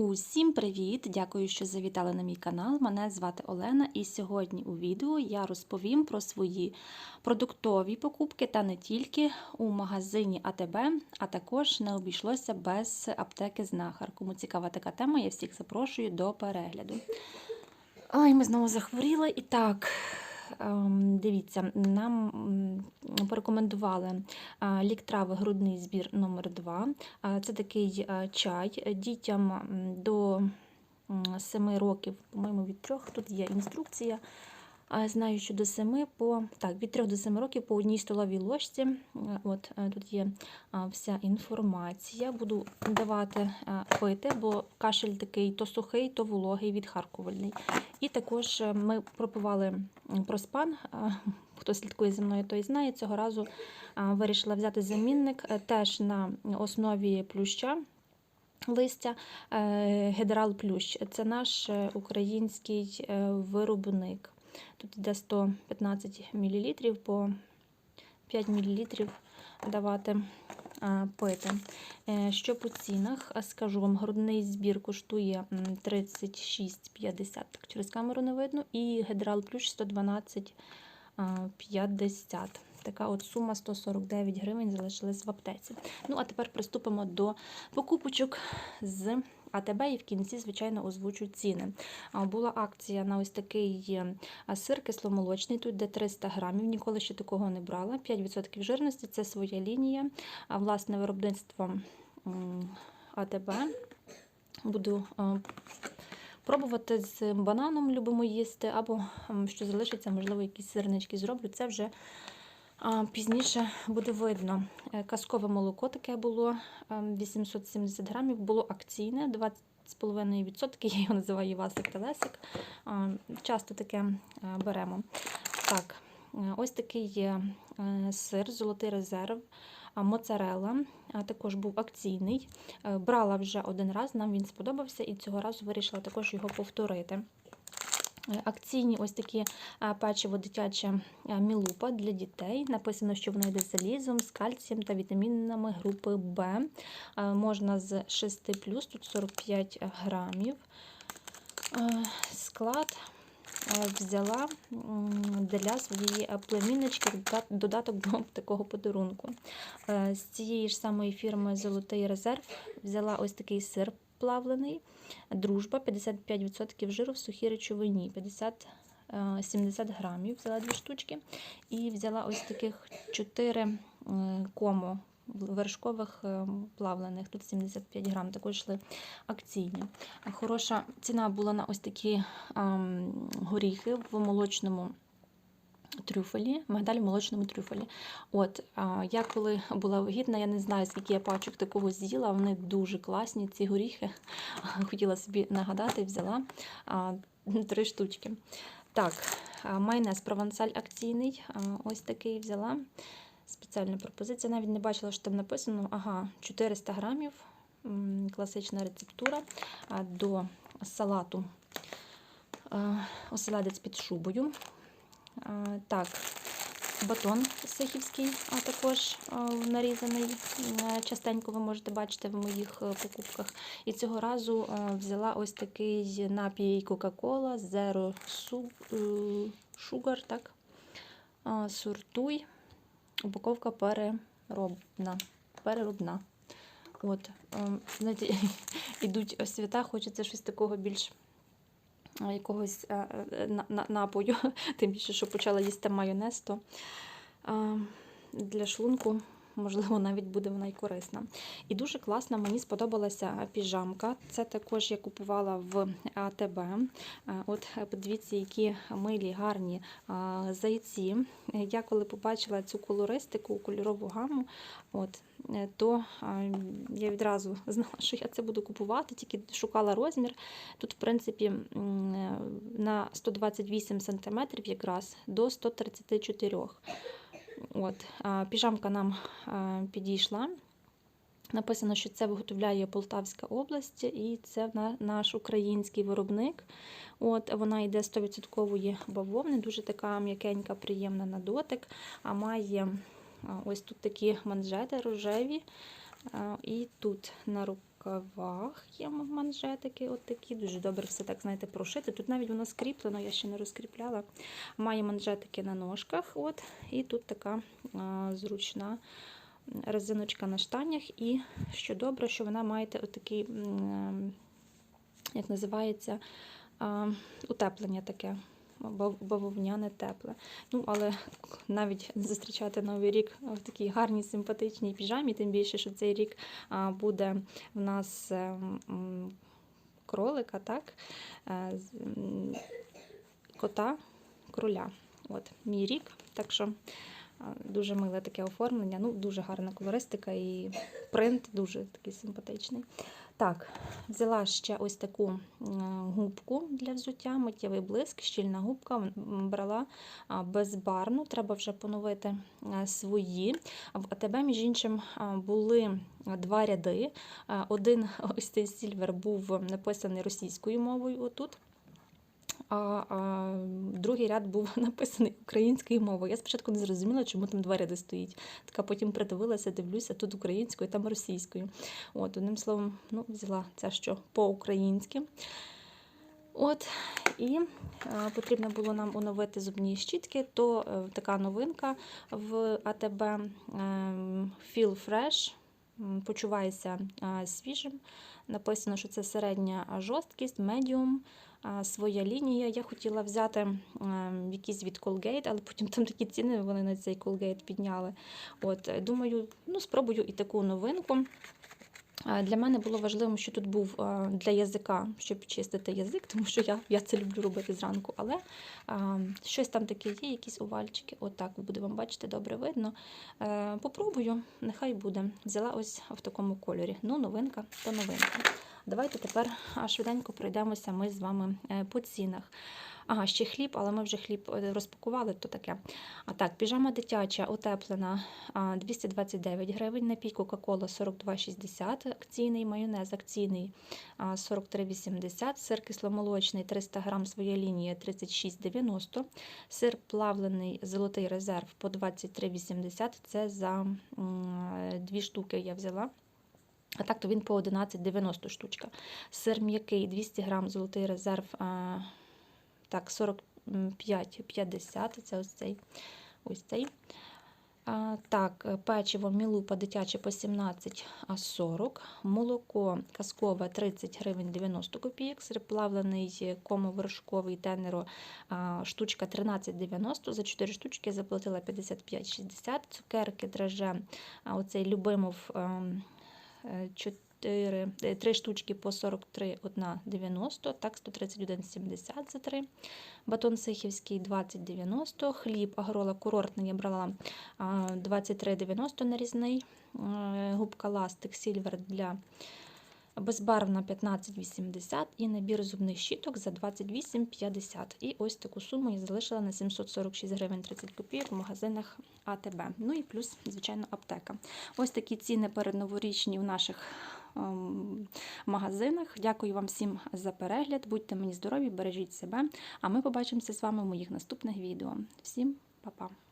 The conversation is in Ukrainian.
Усім привіт! Дякую, що завітали на мій канал. Мене звати Олена, і сьогодні у відео я розповім про свої продуктові покупки та не тільки у магазині АТБ, а також не обійшлося без аптеки знахар. Кому цікава така тема, я всіх запрошую до перегляду. Ой, ми знову захворіли. І так, дивіться, нам порекомендували а, лік трави грудний збір номер 2 Це такий чай дітям до 7 років, по-моєму, від трьох. Тут є інструкція. Знаю, що до 7 по так, від 3 до 7 років по одній столовій ложці. Е, От е, тут є вся інформація. Буду давати пити, бо кашель такий то сухий, то вологий, відхаркувальний. І також е, ми пропивали проспан. Хто слідкує за мною, той знає. Цього разу вирішила взяти замінник е, теж на основі плюща. Листя е, Генерал Плющ. Це наш е, український е, виробник. Тут йде 115 мл по 5 мл давати пити. Е, Що по цінах? Скажу вам, грудний збір коштує 36,50, так через камеру не видно, і Генерал Плющ 112 а, 50. Така от сума 149 гривень залишилась в аптеці. Ну, а тепер приступимо до покупочок з АТБ і в кінці, звичайно, озвучу ціни. Була акція на ось такий е, сир кисломолочний, тут де 300 грамів, ніколи ще такого не брала. 5% жирності це своя лінія, а власне виробництво АТБ. Буду е, пробувати з бананом, любимо їсти, або що залишиться, можливо, якісь сирнички зроблю. Це вже Пізніше буде видно. Е, Казкове молоко таке було ем, 870 грамів, було акційне 20,5%. Я його називаю Васик Телесик. Часто таке е, беремо. Так, е, ось такий є е, сир, золотий резерв. Моцарелла також був акційний. Е, Брала вже один раз, нам він сподобався, і цього разу вирішила також його повторити. Акційні ось такі печиво дитяче мілупа для дітей. Написано, що воно йде з залізом, з кальцієм та вітамінами групи Б. Можна з 6 тут 45 грамів. Склад взяла для своєї племіннички додаток до такого подарунку. З цієї ж самої фірми Золотий резерв взяла ось такий сир плавлений. Дружба 55% жиру в сухій речовині, 50 е, 70 грамів взяла дві штучки. І взяла ось таких 4 кому вершкових е, плавлених, тут 75 грам, також йшли акційні. Хороша ціна була на ось такі горіхи в молочному трюфелі, мигдаль в молочному трюфелі. От, я коли була вагітна, я не знаю, скільки я пачок такого з'їла, вони дуже класні, ці горіхи. Хотіла собі нагадати, взяла три штучки. Так, майонез провансаль акційний, ось такий взяла. Спеціальна пропозиція. Навіть не бачила, що там написано. Ага, 400 грамів, класична рецептура до салату. Оселедець під шубою. А, Так, батон сихівський, а також нарізаний. Частенько ви можете бачити в моїх е, покупках. І цього разу взяла ось такий напій Coca-Cola Zero е, Sugar, так? А, Сортуй. Упаковка переробна. Переробна. От, знаєте, ідуть свята, хочеться щось такого більш якогось е, е, на- на- напою, тим більше, що почала їсти майонез, то для шлунку, можливо, навіть буде вона й корисна. І дуже класна, мені сподобалася піжамка. Це також я купувала в АТБ. От е, подивіться, які милі, гарні зайці. Е, Я коли побачила цю колористику, кольорову гаму, от, е, то я відразу знала, що я це буду купувати, тільки шукала розмір. Тут, в принципі, е, на 128 см якраз до 134 От, піжамка нам підійшла. Написано, що це виготовляє Полтавська область, і це наш український виробник. От, вона йде 100% бавовни, дуже така м'якенька, приємна на дотик. А має ось тут такі манжети рожеві. І тут на руках рукавах є манжетики, от такі. Дуже добре все так, знаєте, прошити. Тут навіть воно скріплено, я ще не розкріпляла. Має манжетики на ножках. от, І тут така а, зручна резиночка на штанях. І що добре, що вона має отакий, м, як називається, а, утеплення таке. Бав- Бавовняне тепле. Ну, але навіть зустрічати новий рік в такій гарній симпатичній піжамі, тим більше, що цей рік буде в нас ем, кролика, так? Е, кота, кроля. От, мій рік. Так що дуже миле таке оформлення, ну, дуже гарна колористика і принт дуже такий симпатичний. Так, взяла ще ось таку губку для взуття, миттєвий блиск, щільна губка. Брала безбарну, треба вже поновити свої. А В АТБ, між іншим, були два ряди. Один ось цей сільвер був написаний російською мовою отут. А, а другий ряд був написаний українською мовою. Я спочатку не зрозуміла, чому там два ряди стоїть. Така потім придивилася, дивлюся, тут українською, там російською. От, одним словом, ну, взяла це що по-українськи. От, і е, потрібно було нам оновити зубні щітки, то е, така новинка в АТБ е, Feel Fresh. Е, свіжим. Написано, що це середня жорсткість, медіум, своя лінія. Я хотіла взяти якісь від Colgate, але потім там такі ціни вони на цей Colgate підняли. От, думаю, ну, спробую і таку новинку. Для мене було важливим, що тут був для язика, щоб чистити язик, тому що я, я це люблю робити зранку. Але а, щось там таке є, якісь овальчики. Отак буде вам бачити, добре видно. Е, попробую, нехай буде. Взяла ось в такому кольорі. Ну, новинка то новинка. Давайте тепер швиденько пройдемося ми з вами е, по цінах. Ага, ще хліб, але ми вже хліб е, розпакували, то таке. А так, піжама дитяча утеплена 229 гривень, напій Кока-Кола 42,60, акційний майонез акційний 43,80, сир кисломолочний 300 грам, своя лінія 36,90, сир плавлений золотий резерв по 23,80, це за дві штуки я взяла. А так то він по 11,90 штучка. Сир м'який 200 грам, золотий резерв. Так, 45,50. Це ось цей. Ось цей. А, так, печиво Мілупа дитяче по 17,40. Молоко казкове 30 гривень 90 копійок. Сир плавлений комовершковий тенеро штучка 13,90. За 4 штучки я заплатила 55,60. Цукерки драже, оцей любимов. Ем, 4, 3 штучки по 43, 1,90, так 131,70 за 3. Батон Сихівський 20,90, хліб агрола курортний я брала а, 23,90 нарізний, різний. губка ластик сільвер для безбарвна 15,80 і набір зубних щіток за 28,50. І ось таку суму я залишила на 746 гривень 30 копійок в магазинах АТБ. Ну і плюс, звичайно, аптека. Ось такі ціни передноворічні в наших ем, магазинах. Дякую вам всім за перегляд. Будьте мені здорові, бережіть себе. А ми побачимося з вами в моїх наступних відео. Всім па-па!